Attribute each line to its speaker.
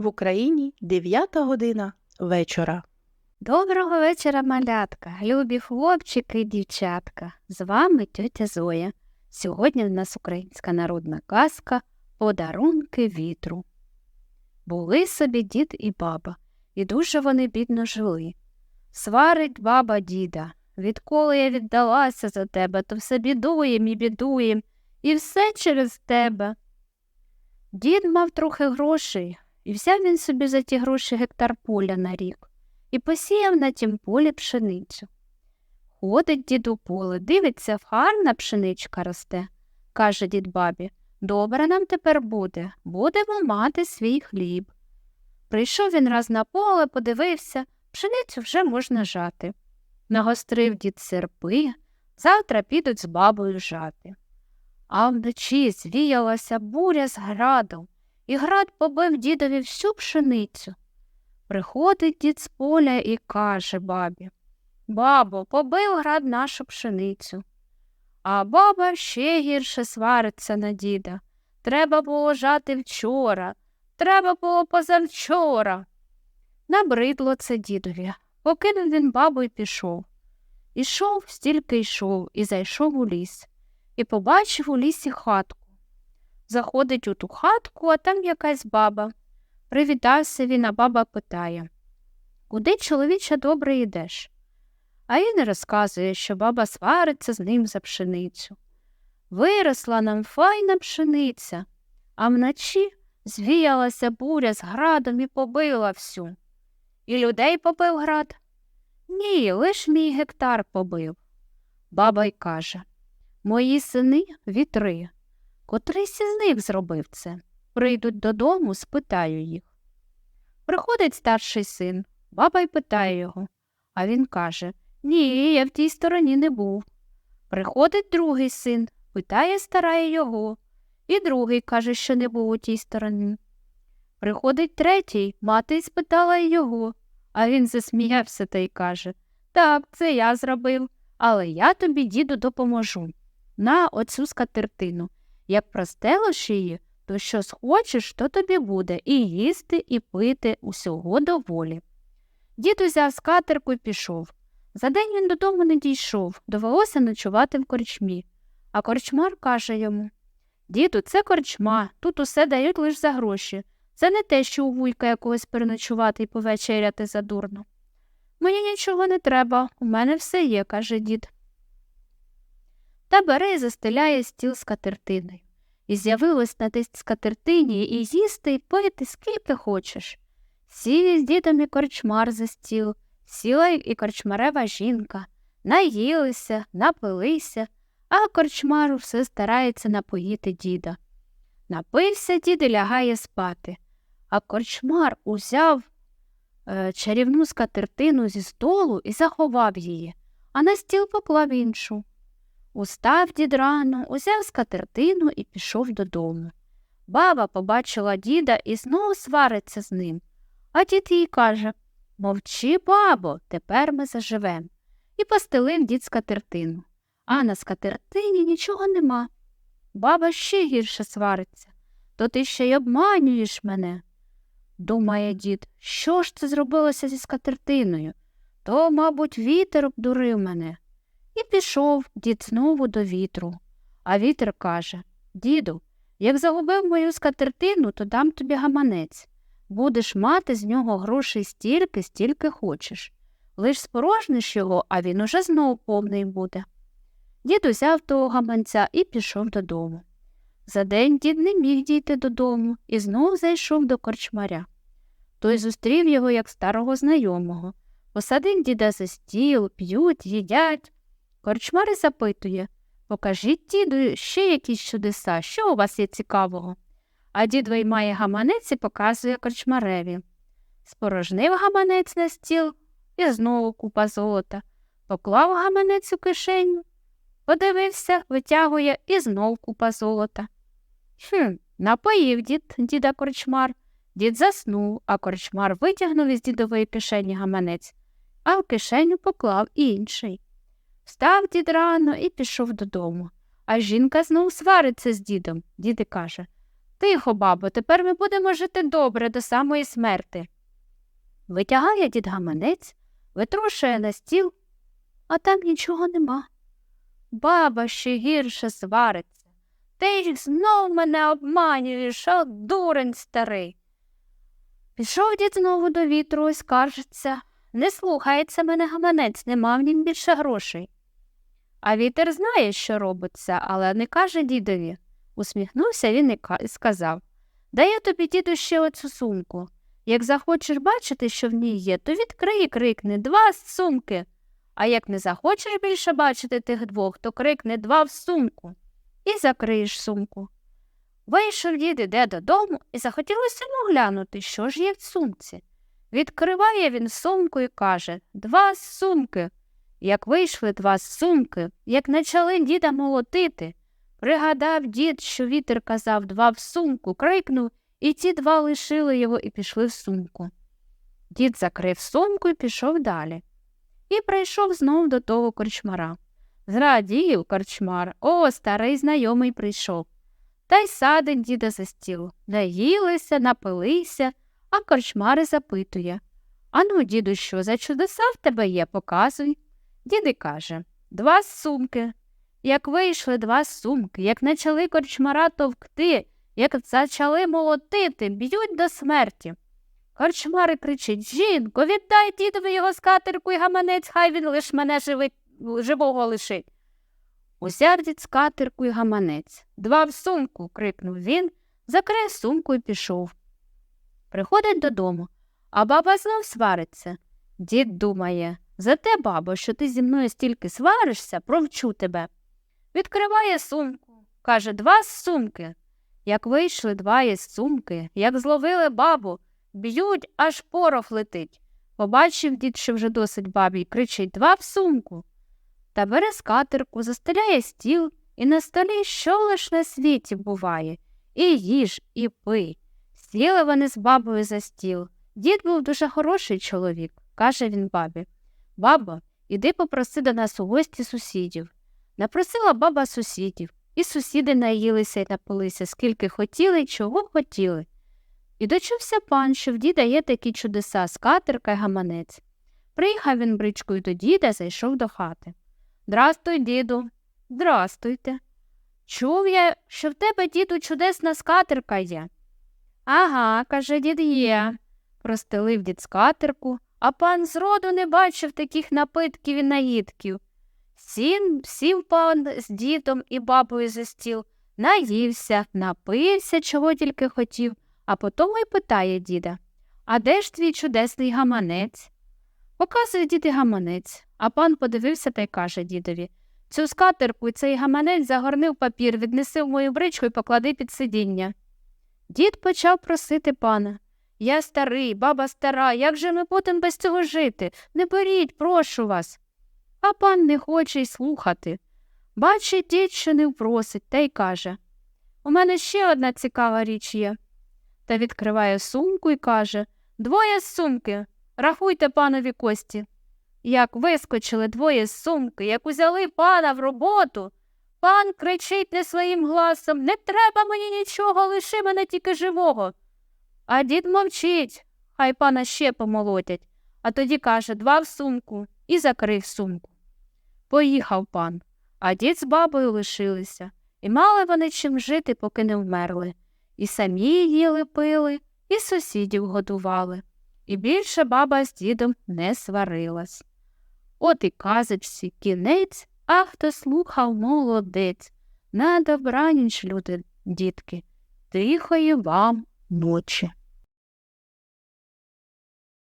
Speaker 1: В Україні 9 година вечора.
Speaker 2: Доброго вечора, малятка, любі хлопчики і дівчатка. З вами тьотя Зоя. Сьогодні в нас українська народна казка Подарунки вітру. Були собі дід і баба, і дуже вони бідно жили. Сварить баба діда. Відколи я віддалася за тебе, то все бідуєм і бідуєм, і все через тебе. Дід мав трохи грошей, і взяв він собі за ті гроші гектар поля на рік і посіяв на тім полі пшеницю. Ходить дід у поле, дивиться, гарна пшеничка росте. каже дід бабі, добре нам тепер буде, будемо мати свій хліб. Прийшов він раз на поле, подивився, пшеницю вже можна жати. Нагострив дід серпи, завтра підуть з бабою жати. А вночі звіялася буря з градом, і град побив дідові всю пшеницю. Приходить дід з поля і каже бабі Бабо, побив град нашу пшеницю. А баба ще гірше свариться на діда. Треба було жати вчора, треба було позавчора. Набридло це дідові. Покинув він бабу і пішов. Ішов, стільки йшов і зайшов у ліс, і побачив у лісі хатку. Заходить у ту хатку, а там якась баба. Привітався він, а баба питає Куди, чоловіче, добре йдеш? А він розказує, що баба свариться з ним за пшеницю. Виросла нам файна пшениця, а вночі звіялася буря з градом і побила всю. І людей побив град? Ні, лиш мій гектар побив. Баба й каже Мої сини вітри. Котрийсь із них зробив це. Прийдуть додому, спитаю їх. Приходить старший син, баба й питає його, а він каже Ні, я в тій стороні не був. Приходить другий син, питає стара його, і другий каже, що не був у тій стороні. Приходить третій, мати й спитала його, а він засміявся та й каже Так, це я зробив, але я тобі, діду, допоможу. На оцю скатертину. Як простелиш її, то що схочеш, то тобі буде і їсти, і пити усього доволі. Дід узяв скатерку і пішов. За день він додому не дійшов, довелося ночувати в корчмі. А корчмар каже йому Діду, це корчма, тут усе дають лише за гроші. Це не те, що у вуйка якогось переночувати і повечеряти задурно. Мені нічого не треба, у мене все є, каже дід. Та бере і застеляє стіл з катертиною. І з'явилось на тій скатертині і їсти, і пити скільки хочеш. Сів із дідом і корчмар за стіл, сіла і корчмарева жінка, наїлися, напилися, а корчмар все старається напоїти діда. Напився дід і лягає спати, а корчмар узяв е, чарівну скатертину зі столу і заховав її, а на стіл поклав іншу. Устав дід рано, узяв скатертину і пішов додому. Баба побачила діда і знову свариться з ним. А дід їй каже Мовчи, бабо, тепер ми заживем. І постелив дід скатертину. А на скатертині нічого нема. Баба ще гірше свариться. То ти ще й обманюєш мене. Думає дід, що ж це зробилося зі скатертиною? То, мабуть, вітер обдурив мене. І пішов дід знову до вітру. А вітер каже Діду, як загубив мою скатертину, то дам тобі гаманець. Будеш мати з нього грошей стільки, стільки хочеш. Лиш спорожниш його, а він уже знову повний буде. Дід узяв того гаманця і пішов додому. За день дід не міг дійти додому і знов зайшов до корчмаря. Той зустрів його як старого знайомого. Посадив діда за стіл, п'ють, їдять. Корчмар запитує Покажіть діду ще якісь чудеса, що у вас є цікавого. А дід виймає гаманець і показує корчмареві. Спорожнив гаманець на стіл і знову купа золота. Поклав гаманець у кишеню, подивився, витягує і знов купа золота. Хм, напоїв дід діда корчмар. Дід заснув, а корчмар витягнув із дідової кишені гаманець, а в кишеню поклав інший. Встав дід рано і пішов додому. А жінка знов свариться з дідом. Дід каже Тихо, бабо, тепер ми будемо жити добре до самої смерти. Витягає дід гаманець, витрушує на стіл, а там нічого нема. Баба ще гірше свариться. Ти знов мене обманюєш, а дурень старий. Пішов дід знову до вітру і скаржиться. Не слухається мене гаманець, нема в нім більше грошей. А вітер знає, що робиться, але не каже дідові. Усміхнувся він і ка- і сказав Даю тобі, діду, ще оцю сумку. Як захочеш бачити, що в ній є, то відкрий і крикни два з сумки. А як не захочеш більше бачити тих двох, то крикни два в сумку і закриєш сумку. Вийшов дід іде додому і захотілося йому глянути, що ж є в сумці. Відкриває він сумку і каже Два сумки. Як вийшли два сумки, як почали діда молотити, пригадав дід, що вітер казав два в сумку, крикнув, і ті два лишили його і пішли в сумку. Дід закрив сумку і пішов далі. І прийшов знов до того корчмара. Зрадів корчмар, о, старий знайомий прийшов. Та й садить діда за стіл. Наїлися, напилися, а корчмар і запитує Ану, діду, що за чудеса в тебе є, показуй. Дід і каже Два сумки. Як вийшли два сумки, як почали корчмара товкти, як почали молотити, б'ють до смерті. Корчмар і кричить Жінко, віддай дідові його скатерку і гаманець, хай він лиш мене живи, живого лишить. Узяв дід скатерку і гаманець. Два в сумку, крикнув він, закрив сумку і пішов. Приходить додому, а баба знов свариться. Дід думає за те, бабо, що ти зі мною стільки сваришся, провчу тебе. Відкриває сумку, каже два з сумки. Як вийшли два із сумки, як зловили бабу, б'ють, аж порох летить. Побачив дід, що вже досить бабі, кричить два в сумку. Та бере скатерку, застеляє стіл, і на столі що лиш на світі буває, і їж, і пий. Сіли вони з бабою за стіл. Дід був дуже хороший чоловік, каже він бабі. Бабо, іди попроси до нас у гості сусідів. Напросила баба сусідів, і сусіди наїлися й напилися, скільки хотіли й чого хотіли. І дочувся пан, що в діда є такі чудеса скатерка й гаманець. Приїхав він бричкою до діда, зайшов до хати. Здрастуй, діду. Здрастуйте. Чув я, що в тебе, діду, чудесна скатерка є. Ага, каже дід є. Простелив дід скатерку, а пан зроду не бачив таких напитків і наїдків. Сін, сів пан з дідом і бабою за стіл, наївся, напився, чого тільки хотів, а потім й питає діда А де ж твій чудесний гаманець? Показує дід і гаманець, а пан подивився та й каже дідові Цю скатерку і цей гаманець загорнив папір, віднеси в мою бричку і поклади під сидіння. Дід почав просити пана. Я старий, баба стара, як же ми будемо без цього жити? Не беріть, прошу вас. А пан не хоче й слухати. Бачить дід, що не впросить, та й каже У мене ще одна цікава річ є. Та відкриває сумку і каже Двоє з сумки. Рахуйте панові кості. Як вискочили двоє з сумки, як узяли пана в роботу, пан кричить не своїм гласом Не треба мені нічого, лиши мене тільки живого. А дід мовчить, хай пана ще помолотять, а тоді каже два в сумку і закрив сумку. Поїхав пан, а дід з бабою лишилися, і мали вони чим жити, поки не вмерли. І самі їли пили, і сусідів годували. І більше баба з дідом не сварилась. От і казочці кінець, а хто слухав молодець. На добраніч, люди, дітки, тихої вам ночі.